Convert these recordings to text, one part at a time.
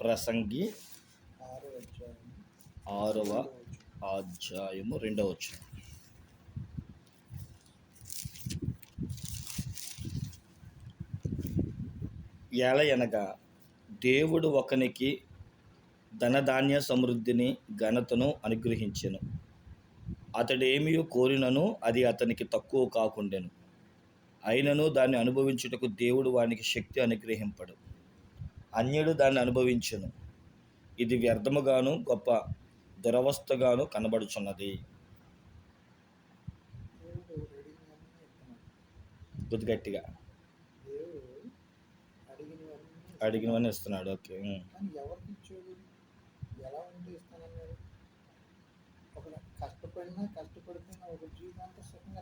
ప్రసంగి. ఆరవ అధ్యాయము రెండవ వచ్చిన ఎలయనగా దేవుడు ఒకనికి ధనధాన్య సమృద్ధిని ఘనతను అనుగ్రహించెను. అతడేమీ కోరినను అది అతనికి తక్కువ కాకుండెను. అయినను దాన్ని అనుభవించుటకు దేవుడు వానికి శక్తి అనుగ్రహింపడు. అన్యుడు దాన్ని అనుభవించును. ఇది వ్యర్థముగాను గొప్ప దురవస్థగాను కనబడుచున్నది. గుద్దిగట్టిగా అడిగినవన్నీ ఇస్తున్నాడు. ఓకే. కష్టపడినా కష్టపడిపోయినా ఒక సుఖంగా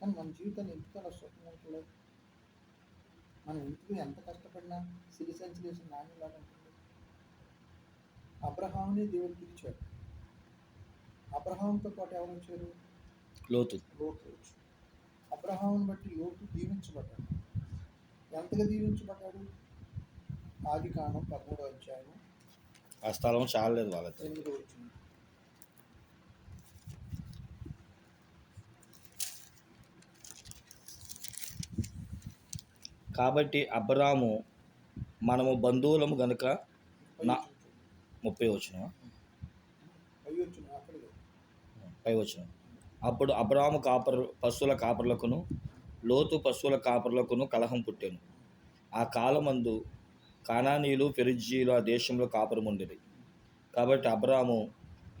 కానీ మన జీవితాన్ని సుఖంగా మనం ఎందుకు ఎంత కష్టపడినా సిరి సంచలేసి నాణ్యలాగా ఉంటుంది? అబ్రహాంని దేవుడు పిలిచాడు. అబ్రహాంతో పాటు ఎవరు వచ్చారు? లోతు. లోతు. అబ్రహాంని బట్టి లోతు దీవించబడ్డాడు. ఎంతగా దీవించబడ్డాడు? ఆది కాండం పదమూడో అధ్యాయం ఆ స్థలం చాలలేదు వాళ్ళకి. ఎనిమిదో వచ్చింది కాబట్టి అబ్రాము మనము బంధువులము గనుక నా ముప్పై వచ్చిన పై వచ్చిన అప్పుడు అబ్రాము కాపరు పశువుల కాపర్లకును లోతు పశువుల కాపర్లకును కలహం పుట్టాను. ఆ కాలమందు కానానీయులు పెరిజీలు ఆ దేశంలో కాపురం ఉండేది కాబట్టి అబ్రాము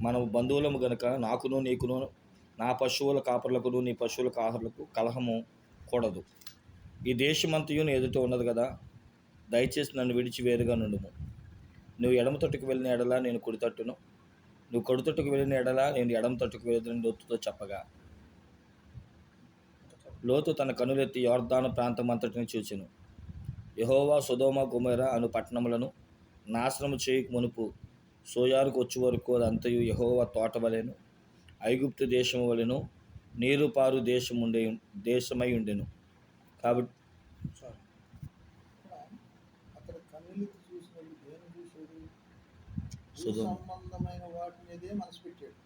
మనము బంధువులము గనుక నాకును నీకును నా పశువుల కాపర్లకును నీ పశువుల కాపర్లకు కలహము కూడదు. ఈ దేశమంతయు నీ ఎదుట ఉన్నది కదా. దయచేసి నన్ను విడిచి వేరుగా నుండుము. నువ్వు ఎడమ తట్టుకు వెళ్ళిన ఎడలా నేను కుడి తట్టును. నువ్వు కొడు తట్టుకు వెళ్ళిన ఎడలా నేను ఎడమ తట్టుకు వెళ్ళిన లోతుతో చెప్పగా. లోతు తన కనులెత్తి యోర్ధాను ప్రాంతం అంతటిని చూచెను. యహోవా సుధోమ కుమేర అను పట్టణములను నాశనము చేయక మునుపు సోయారుకు వచ్చే వరకు అదంతయు యహోవా తోట వలెను ఐగుప్తు దేశము వలెను నీరు పారు దేశం ఉండే దేశమై ఉండెను. కాబట్టి. సంబంధమైన వాటి మీదే మనసు పెట్టాడు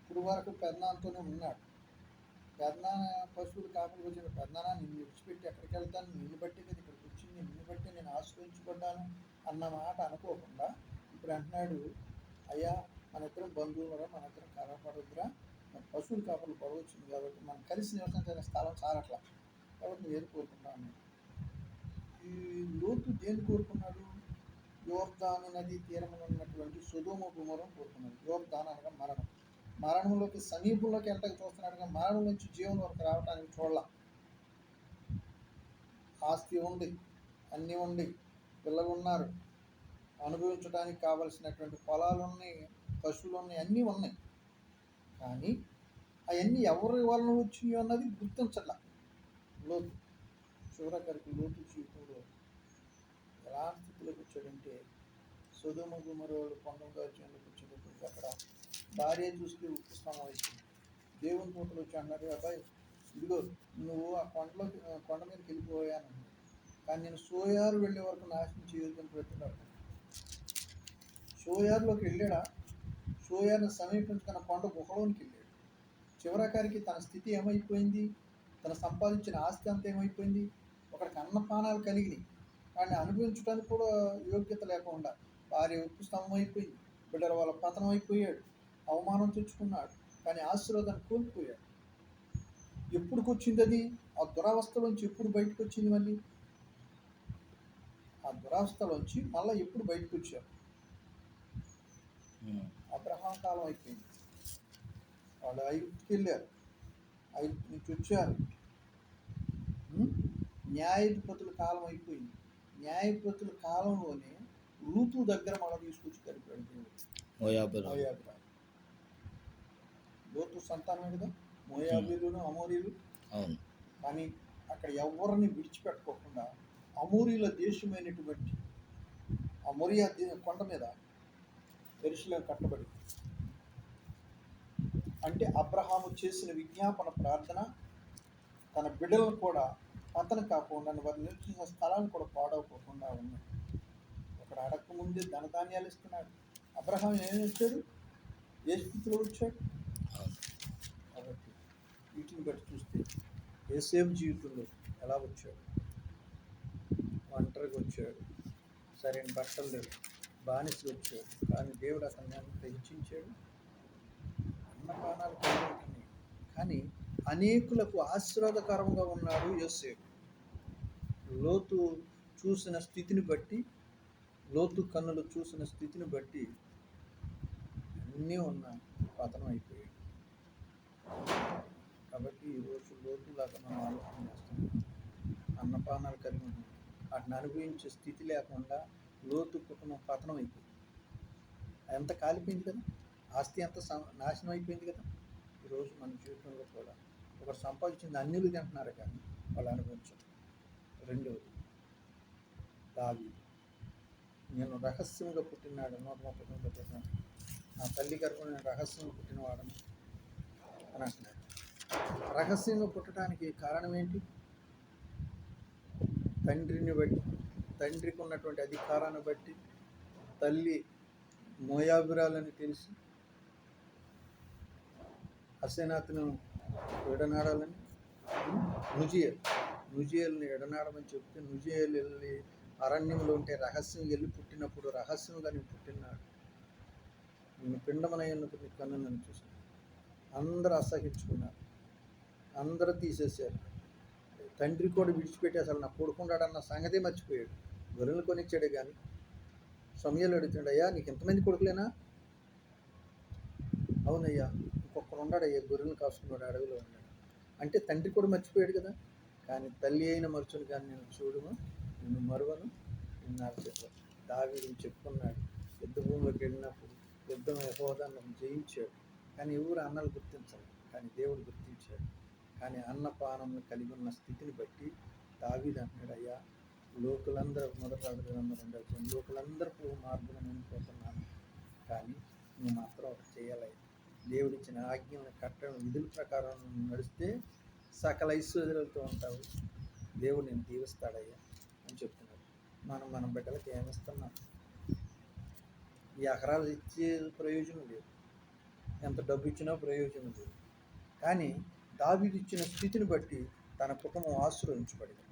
ఇప్పుడు వరకు పెద్దనాన్నతోనే ఉన్నాడు. పెద్దనాన్న పశువులు కాపులకు వచ్చిన పెద్దనాన్న నిన్ను విడిచిపెట్టి ఎక్కడికి వెళ్తాను? నిన్ను బట్టి కదా ఇక్కడికి వచ్చింది. నిన్ను బట్టి నేను ఆశ్రయించబడ్డాను అన్న మాట అనుకోకుండా ఇప్పుడు అంటున్నాడు అయ్యా మన ఇద్దరం బంధువులరా? మన ఇద్దరం కలపడొద్దురా పశువులు కాపులు పడవచ్చింది కాబట్టి మనం కలిసి నివసించిన స్థలం చాలట్లా కాబట్టి నేను ఏది కోరుకుంటాను ఈ లోతు దేని కోరుకున్నాడు? యోర్దాను నది తీరమున ఉన్నటువంటి సుధోమ కుమారం కోరుకున్నాడు. యోర్దాన్ అనగా మరణం. మరణంలోకి సమీపంలోకి వెళ్ళటం చూస్తున్నాడుగా మరణం నుంచి జీవనం వరకు రావడానికి చూడాల. ఆస్తి ఉంది అన్నీ ఉంది పిల్లలు ఉన్నారు. అనుభవించడానికి కావలసినటువంటి పొలాలు ఉన్నాయి పశువులు ఉన్నాయి అన్నీ ఉన్నాయి. కానీ అవన్నీ ఎవరి వలన వచ్చినాయి అన్నది గుర్తించట్లా. లోతు చివరకరికి లోతు జీవితంలో ఎలా స్థితిలోకి వచ్చాడంటే సుధుమ గుమరోళ్ళు కొండంగా వచ్చేందుకు వచ్చేటప్పటికి అక్కడ భార్య చూస్తే ఉప్పు స్తంభం వచ్చింది దేవుని తోటలు వచ్చి అన్నారు అబ్బాయి ఇదిగో నువ్వు ఆ కొండలోకి కొండ మీదకి వెళ్ళిపోయాను. కానీ నేను సోయారు వెళ్ళే వరకు నాశనం చేయొద్దని పెడుతున్నాడు సోయారులోకి వెళ్ళాడా? సోయారుని సమీపించుకున్న కొండ గుహలోనికి వెళ్ళాడు. చివరాకారికి తన స్థితి ఏమైపోయింది? తను సంపాదించిన ఆస్తి అంతా ఏమైపోయింది? ఒకడికి అన్నపానాలు కలిగినాయి. వాడిని అనుభవించడానికి కూడా యోగ్యత లేకుండా భార్య ఉప్పు స్తంభం అయిపోయింది. బిడ్డల వాళ్ళ పతనం అయిపోయాడు. అవమానం తెచ్చుకున్నాడు. కానీ ఆశీర్వాదాన్ని కోల్పోయాడు. ఎప్పుడుకొచ్చింది అది ఆ దురావస్థలోంచి ఎప్పుడు బయటకు వచ్చింది మళ్ళీ? ఆ దురావస్థలోంచి మళ్ళీ ఎప్పుడు బయటకు వచ్చారు అబ్రహాం కాలం అయిపోయింది. వాళ్ళు ఐగుప్తుకి వెళ్ళారు. ఐగుప్తు నుంచి వచ్చారు? న్యాయాధిపతుల కాలం అయిపోయింది. న్యాయాధిపతుల కాలంలోనే రూతు దగ్గర మళ్ళీ తీసుకొచ్చి కలిపాడు దేవుడు. లోతు సంతానమే కదా మోయాబీలును అమోరీలు. అవును. కానీ అక్కడ ఎవరిని విడిచిపెట్టుకోకుండా అమూరీల దేశమైనటువంటి అమోరియా కొండ మీద ఎరుసలేం కట్టబడి. అంటే అబ్రహాము చేసిన విజ్ఞాపన ప్రార్థన తన బిడ్డలను కూడా పతన కాకుండా వారు నిలిచిన స్థలాన్ని కూడా పాడవకోకుండా ఉన్నాయి అక్కడ అడక్క ముందే ధనధాన్యాలు ఇస్తున్నాడు. అబ్రహాం ఏం ఇచ్చాడు ఏ స్థితిలో వచ్చాడు? కాబట్టి వీటిని బట్టి చూస్తే ఏసేపు జీవితంలో ఎలా వచ్చాడు? ఒంటరిగా వచ్చాడు. సరైన బట్టలు లేవు. బానిసలు వచ్చాడు కానీ దేవుడు అతన్ని ఎంత హెచ్చించాడు అన్నపానాలు కలిగి కానీ అనేకులకు ఆశీర్వాదకరంగా ఉన్నాడు యోసేపు. లోతు చూసిన స్థితిని బట్టి లోతు కన్నులు చూసిన స్థితిని బట్టి అన్నీ ఉన్న పతనం అయిపోయాడు. కాబట్టి ఈరోజు లోతులాగా మనం ఆలోచన చేస్తున్నాం. అన్నపానాలు కలిగి ఉన్నాం. వాటిని అనుభవించే స్థితి లేకుండా లోతు కుటుంబం పతనం అయిపోయింది. ఎంత కాలిపోయింది కదా? ఆస్తి ఎంత నాశనం అయిపోయింది కదా? ఈరోజు మన జీవితంలో కూడా ఒకరు సంపాదించింది అన్నిలు తింటున్నారు కానీ వాళ్ళు అనుభవించారు. రెండవది దావి నేను రహస్యంగా పుట్టినాడు నూట ముప్పై తొమ్మిది పుట్టినాడు నా తల్లి గర్భం నేను రహస్యంగా పుట్టినవాడని అని అంటున్నాడు రహస్యంగా పుట్టడానికి కారణం ఏంటి? తండ్రిని బట్టి తండ్రికి ఉన్నటువంటి అధికారాన్ని బట్టి తల్లి మోయాబురాలని తెలిసి హసేనాథ్ను విడనాడాలని నుజియల్ నుజియల్ని ఎడనాడమని చెప్తే నుజియల్ వెళ్ళి అరణ్యంలో ఉంటే రహస్యం వెళ్ళి పుట్టినప్పుడు రహస్యంగా నేను పుట్టినాడు. నేను పిండమనయ్యకు నీ కన్ను నన్ను చూశాను అందరూ అసహించుకున్నారు. అందరూ తీసేశారు. తండ్రి కూడా విడిచిపెట్టి అసలు నా కొడుకున్నాడన్న సంగతి మర్చిపోయాడు. గొర్రెలు కొనిచ్చాడే కానీ సమయాలు అడుగుతున్నాడు అయ్యా నీకు ఎంతమంది కొడుకులేనా? అవునయ్యా ఇంకొకరు ఉన్నాడయ్యా గొర్రెలు కాసుకున్నాడు అడవిలో ఉన్నాడు. అంటే తండ్రి కూడా మర్చిపోయాడు కదా. కానీ తల్లి అయిన మరుచును కానీ నేను చూడను నిన్ను మరువను నిన్న అరచేతులు చెప్పుకున్నాడు యుద్ధ భూమిలోకి వెళ్ళినప్పుడు యుద్ధం యహోదాన్ని జయించాడు. కానీ ఎవరు అన్నలు గుర్తించాలి కానీ దేవుడు గుర్తించాడు. కానీ అన్నపానం కలిగి ఉన్న స్థితిని బట్టి దావీది అంటున్నాడు అయ్యా లోకులందరూ మొదటి రాజులందరూ ఉండవచ్చు లోకులందరూ మార్గం పోతున్నాను. కానీ నువ్వు మాత్రం ఒకటి చేయాలి. దేవుడిచ్చిన ఆజ్ఞలను కట్టడం విధుల ప్రకారం నడిస్తే సకల ఐశ్వర్యాలతో ఉంటావు. దేవుడు నేను దీవిస్తాడయ్యా అని చెప్తున్నాడు. మనం మన బిడ్డలకి ఏమిస్తున్నాం? ఈ ఎకరాలు ఇచ్చే ప్రయోజనం లేదు. ఎంత డబ్బు ఇచ్చినా ప్రయోజనం లేదు. కానీ దావీదు స్థితిని బట్టి తన కుటుంబం ఆశ్రయించబడింది.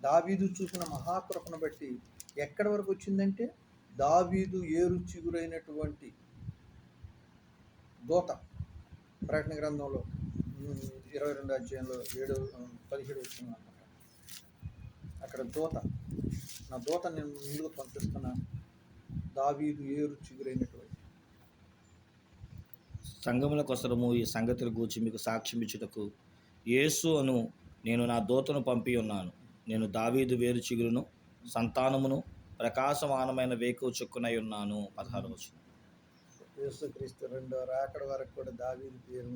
దావీదు చూసిన మహాకృపను బట్టి ఎక్కడి వరకు వచ్చిందంటే దావీదు ఏరు చిగురైనటువంటి దూత. ప్రకటన గ్రంథంలో ఇరవై రెండు అధ్యాయంలో ఏడు పదిహేడు వచ్చింది అనమాట అక్కడ దూత నా దూత నేను ముందుకు పంపిస్తున్నాను దావీదు ఏరు చిగురైనటువంటి. సంగముల కోసము ఈ సంగతుల గూర్చి మీకు సాక్ష్యం ఇచ్చుటకు యేసు అను నేను నా దూతను పంపి ఉన్నాను నేను దావీదు వేరు చిగురును సంతానమును ప్రకాశమానమైన వేకు చెక్కునై ఉన్నాను. పదహారు వచ్చిన యేసుక్రీస్తు రెండో రాకడ వరకు కూడా దావీదు పేరు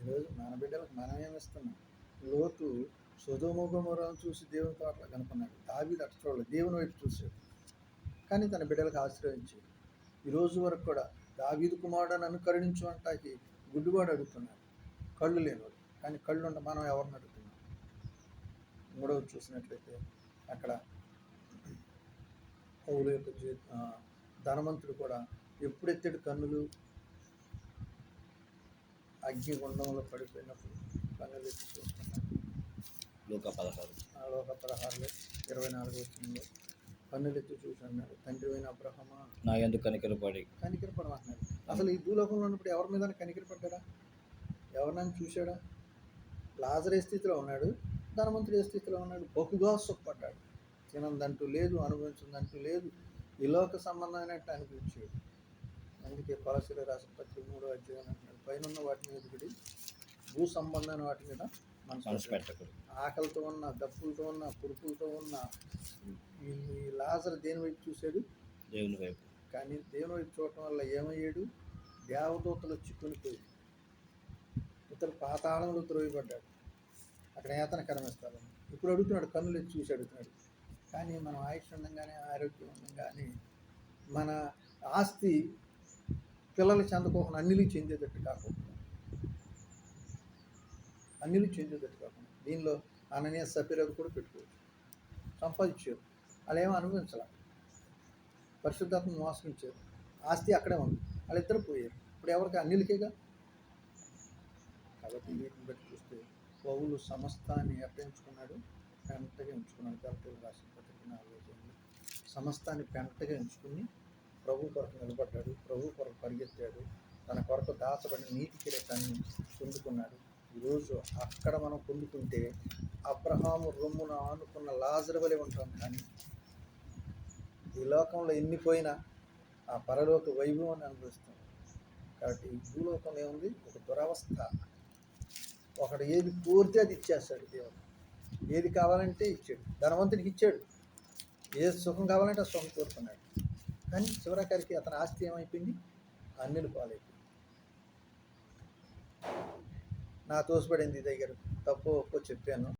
ఈరోజు మన బిడ్డలకు మనం ఏమిస్తున్నాం లోతు సుధుముఖమురం చూసి దేవుని అట్లా కనుక్కున్నాడు దావీదు అటు చూడలేదు దేవుని వైపు చూసాడు కానీ తన బిడ్డలకు ఆశ్రయించి ఈరోజు వరకు కూడా దావీదు కుమారుడని అనుకరణించు అంటాకి గుడ్డివాడు అడుగుతున్నాడు. కళ్ళు లేనివాడు. కానీ కళ్ళు ఉండ మనం ఎవరిని అడుగుతున్నాం మూడవది చూసినట్లయితే అక్కడ పౌలు యొక్క జీ ధనవంతుడు కూడా ఎప్పుడెత్తడు కన్నులు? అగ్ని గుండంలో పడిపోయినప్పుడు కన్నులు ఎత్తి చూస్తున్నాడు. లోక పదహారు. ఆ లోక పదహారులో ఇరవై నాలుగు వచ్చిందో కన్నులు ఎత్తి చూసి అన్నాడు తండ్రి అయిన అబ్రహమా? నా ఎందుకు కనికరపడి కనికరపడం అన్నాడు అసలు ఈ భూలోకంలో ఉన్నప్పుడు ఎవరి మీద కనికరపడ్డా ఎవరినైనా చూశాడా? లాజరే స్థితిలో ఉన్నాడు. ధనవంతుడు ఏ స్థితిలో ఉన్నాడు? బహుగా సుఖపడ్డాడు. తినందంటూ లేదు అనుభవించిందంటూ లేదు. ఈ లోక సంబంధమైనట్టు అనిపించాడు అందుకే కొలసిల రాసిన పత్రిక మూడో అధ్యాయం అంటున్నాడు. పైన వాటి మీద పడి భూ సంబంధమైన వాటి మీద మనసు. పెట్టకూడదు. ఆకలితో ఉన్న దప్పులతో ఉన్న పురుపులతో ఉన్న ఈ లాజర్ దేని వైపు చూశాడు? దేవుని వైపు. కానీ దేవుని వైపు చూడటం వల్ల ఏమయ్యాడు? దేవదూతలు వచ్చి కొనిపోయి ఇతడు పాతాళంలో త్రోయబడ్డాడు అక్కడ ఏతన కరమిస్తారు ఇప్పుడు అడుగుతున్నాడు కన్నులు చూసి అడుగుతున్నాడు. కానీ మనం ఆయుష్ ఉండంగానే ఆరోగ్యం ఉండగానే మన ఆస్తి పిల్లలు చెందకోకుండా అన్నిలు చెందేటట్టు కాకుండా అన్నిలు చెందేటట్టు కాకుండా దీనిలో అననీయ సఫీరది కూడా పెట్టుకోవచ్చు. సంపాదించారు. వాళ్ళు ఏమో అనుభవించాల? మోసం మోసగించారు. ఆస్తి అక్కడే ఉంది. వాళ్ళిద్దరు పోయారు. ఇప్పుడు ఎవరికి? అన్నిలకేగా? కాబట్టి వీటిని బట్టి పౌలు సమస్తాన్ని ఎక్కడ ఎంచుకున్నాడు పెంటగా ఎంచుకున్నాడు. కాబట్టి రాసిన పత్రిక నాలుగు సమస్తాన్ని పెంటగా ఎంచుకుని ప్రభు కొరకు నిలబడ్డాడు. ప్రభు కొరకు పరిగెత్తాడు. తన కొరకు దాచబడిన నీతి కిరీటాన్ని పొందుకున్నాడు. ఈరోజు అక్కడ మనం పొందుకుంటే అబ్రహాము రొమ్మున ఆనుకున్న లాజరు వలె ఉంటాం కానీ ఈ లోకంలో ఎన్ని పోయినా ఆ పరలోక వైభవాన్ని అనుభవిస్తాం. కాబట్టి ఈ ఏముంది? ఒక దురవస్థ. ఒకడు ఏది కోరితే అది ఇచ్చేస్తాడు దేవుడు. ఏది కావాలంటే ఇచ్చాడు. ధనవంతుడికి ఇచ్చాడు. ఏది సుఖం కావాలంటే ఆ సుఖం కోరుకున్నాడు. కానీ చివరికరికి అతని ఆస్తి ఏమైపోయింది? అన్నిలు పాలైపోయింది. నా తోసిపడింది దగ్గర తప్పు ఒప్పు చెప్పాను.